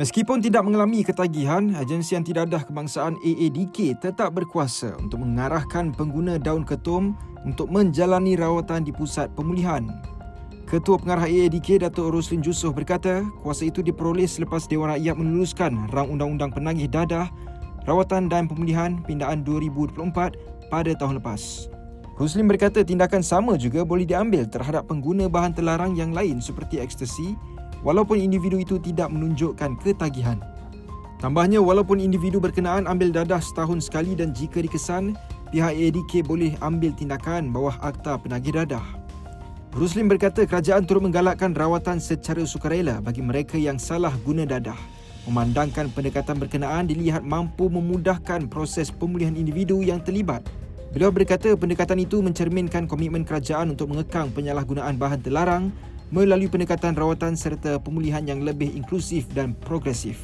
Meskipun tidak mengalami ketagihan, agensi anti dadah kebangsaan AADK tetap berkuasa untuk mengarahkan pengguna daun ketum untuk menjalani rawatan di pusat pemulihan. Ketua Pengarah AADK Datuk Roslin Jusoh berkata, kuasa itu diperoleh selepas Dewan Rakyat meluluskan Rang Undang-Undang Penagih Dadah, Rawatan dan Pemulihan Pindaan 2024 pada tahun lepas. Roslin berkata tindakan sama juga boleh diambil terhadap pengguna bahan terlarang yang lain seperti ekstasi walaupun individu itu tidak menunjukkan ketagihan. Tambahnya, walaupun individu berkenaan ambil dadah setahun sekali dan jika dikesan, pihak ADK boleh ambil tindakan bawah Akta Penagih Dadah. Ruslim berkata kerajaan turut menggalakkan rawatan secara sukarela bagi mereka yang salah guna dadah. Memandangkan pendekatan berkenaan dilihat mampu memudahkan proses pemulihan individu yang terlibat. Beliau berkata pendekatan itu mencerminkan komitmen kerajaan untuk mengekang penyalahgunaan bahan terlarang melalui pendekatan rawatan serta pemulihan yang lebih inklusif dan progresif.